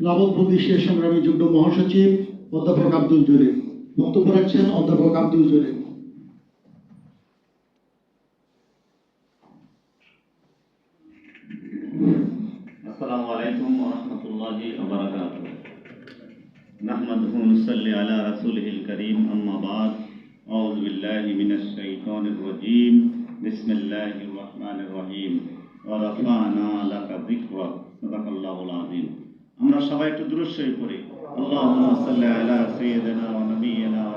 লাভবন্দী শেষ সংগ্রামী যুগ্ম মহাসচিব, অধ্যাপক আব্দুল জলিল। বক্তব্য রাখছেন অধ্যাপক আব্দুল জলিল। আসসালামু আলাইকুম ওয়া রাহমাতুল্লাহি ওয়া বারাকাতুহু। নাহমাদুহু নুসাল্লি আলা রাসূলিহিল কারীম, আম্মা বাদ। আউযু বিল্লাহি মিনাশ শাইতানির রাজীম। বিসমিল্লাহির রহমানির রহিম। ওয়া রাফা'না লাকা যিকরা। সাদাকাল্লাহুল আযীম। আমরা সবাই একটু দৃশ্যই করি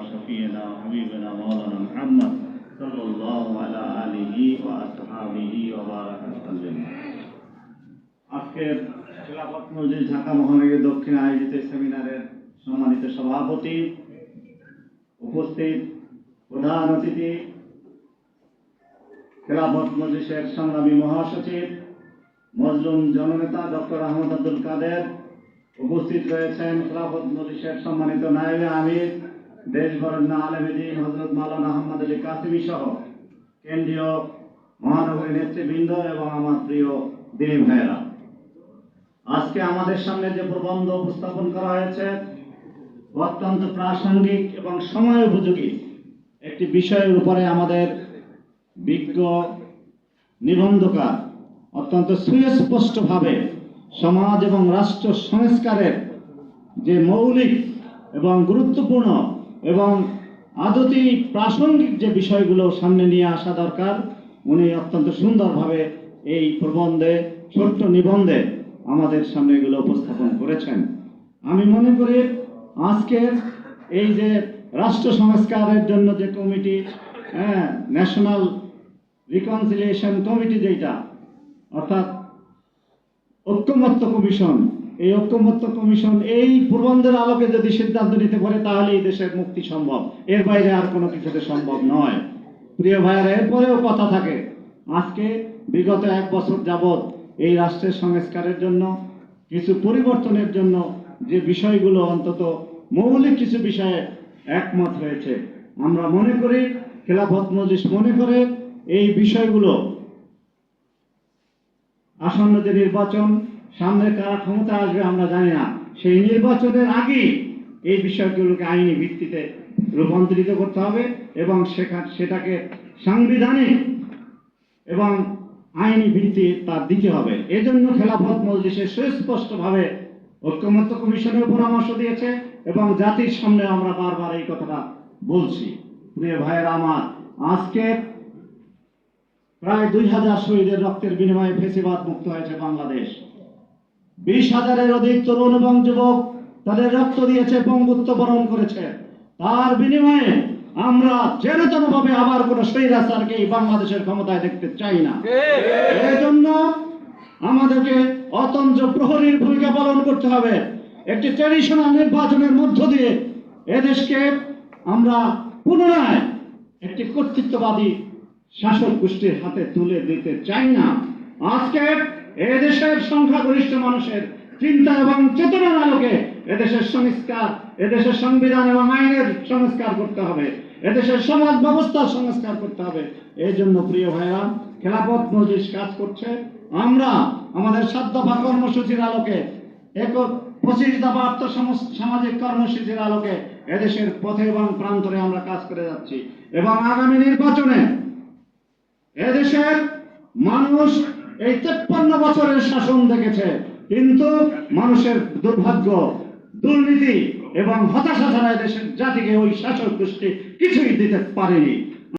শাফিয়িনা ওয়া হাবিবিনা মাওলানা মুহাম্মদ সাল্লাল্লাহু আলা আলিহি ওয়া আসহাবিহি ওয়া বারাকা সাল্লাম আজকের খেলাফত মসজিদ ঢাকা দক্ষিণ আয়োজিত সেমিনারের সম্মানিত সভাপতি উপস্থিত প্রধান অতিথি, খেলাফত মজলিসের সংগ্রামী মহাসচিব, মজলুম জননেতা ডক্টর আহমদ আব্দুল কাদের উপস্থিত রয়েছেন খেলাফত মজলিসের সম্মানিত নায়েবে আমির দেশ দেশবরণ্য আলমদিন হজরত মাওলানা আহমদ আলী কাসিমি সহ কেন্দ্রীয় মহানগরী নেতৃবৃন্দ এবং আমার প্রিয় দিনী ভাইয়েরা। আজকে আমাদের সামনে যে প্রবন্ধ উপস্থাপন করা হয়েছে অত্যন্ত প্রাসঙ্গিক এবং সময় উপযোগী একটি বিষয়ের উপরে আমাদের বিজ্ঞ নিবন্ধকার অত্যন্ত সুস্পষ্টভাবে সমাজ এবং রাষ্ট্র সংস্কারের যে মৌলিক এবং গুরুত্বপূর্ণ এবং আদতি প্রাসঙ্গিক যে বিষয়গুলো সামনে নিয়ে আসা দরকার, উনি অত্যন্ত সুন্দরভাবে এই প্রবন্ধে, ছোট্ট নিবন্ধে আমাদের সামনে এগুলো উপস্থাপন করেছেন। আমি মনে করি আজকের এই যে রাষ্ট্র সংস্কারের জন্য যে কমিটি হ্যাঁ ন্যাশনাল রিকনসিলিয়েশন কমিটি যেটা অর্থাৎ ঐক্যমত্য কমিশন। এই ঐক্যমত্য কমিশন এই প্রবন্ধের আলোকে যদি সিদ্ধান্ত নিতে পারে, তাহলে এই দেশের মুক্তি সম্ভব। এর বাইরে আর কোনো কিছুতে সম্ভব নয়। প্রিয় ভাইয়েরা, এরপরেও কথা থাকে। আজকে বিগত এক বছর যাবৎ এই রাষ্ট্রের সংস্কারের জন্য, কিছু পরিবর্তনের জন্য যে বিষয়গুলো অন্তত মৌলিক কিছু বিষয়ে একমত হয়েছে, আমরা মনে করি, খেলাফত মজলিস মনে করে এই বিষয়গুলো আসন্ন যে নির্বাচন, সামনে কারা ক্ষমতা আসবে আমরা জানি না। সেই নির্বাচনের আগেই এই বিষয়গুলোকে আইনি ভিত্তিতে রূপান্তরিত করতে হবে এবং সেখা, সেটাকে সাংবিধানিক এবং আইনি ভিত্তি তার দিতে হবে। এজন্য খেলাফত মজলিসে সুস্পষ্টভাবে ঐক্যমত্য কমিশনের পরামর্শ দিয়েছে এবং জাতির সামনে আমরা বারবার এই কথাটা বলছি। প্রিয় ভাইয়েরা আমার আজকে প্রায় দুই হাজার শহীদের রক্তের বিনিময়ে ফেসিবাদ মুক্ত হয়েছে বাংলাদেশ। বিশ হাজারের অধিক তরুণ এবং যুবক তাদের রক্ত দিয়েছে, পঙ্গুত্ব বরণ করেছে। তার বিনিময়ে আমরা যেন ভাবে আবার কোন স্বৈরাচারকে এই বাংলাদেশের ক্ষমতায় দেখতে চাই না। এই জন্য আমাদেরকে অতন্ত্র প্রহরীর ভূমিকা পালন করতে হবে। একটি ট্রেডিশনাল নির্বাচনের মধ্য দিয়ে এদেশকে আমরা পুনরায় একটি কর্তৃত্ববাদী শাসক গোষ্ঠীর হাতে তুলে দিতে চাই না। আজকে এদেশের সংখ্যাগরিষ্ঠ মানুষের চিন্তা এবং চেতনার আলোকে এদেশের সংস্কার, এদেশের সংবিধান এবং আইনের সংস্কার করতে হবে, এদেশের সমাজ ব্যবস্থার সংস্কার করতে হবে। এই জন্য প্রিয় ভাইরা খেলাপথ মজলিস কাজ করছে। আমরা আমাদের সাত দফা কর্মসূচির আলোকে, এক পঁচিশ দফা আর্থ সামাজিক কর্মসূচির আলোকে এদেশের পথে এবং প্রান্তরে আমরা কাজ করে যাচ্ছি। এবং আগামী নির্বাচনে এদেশের মানুষ এই তেপ্পান্ন বছরের শাসন দেখেছে। কিন্তু মানুষের দুর্ভাগ্য, দুর্নীতি এবং হতাশা ছাড়া এদেশের জাতিকে ওই শাসক গোষ্ঠী কিছুই দিতে পারেনি।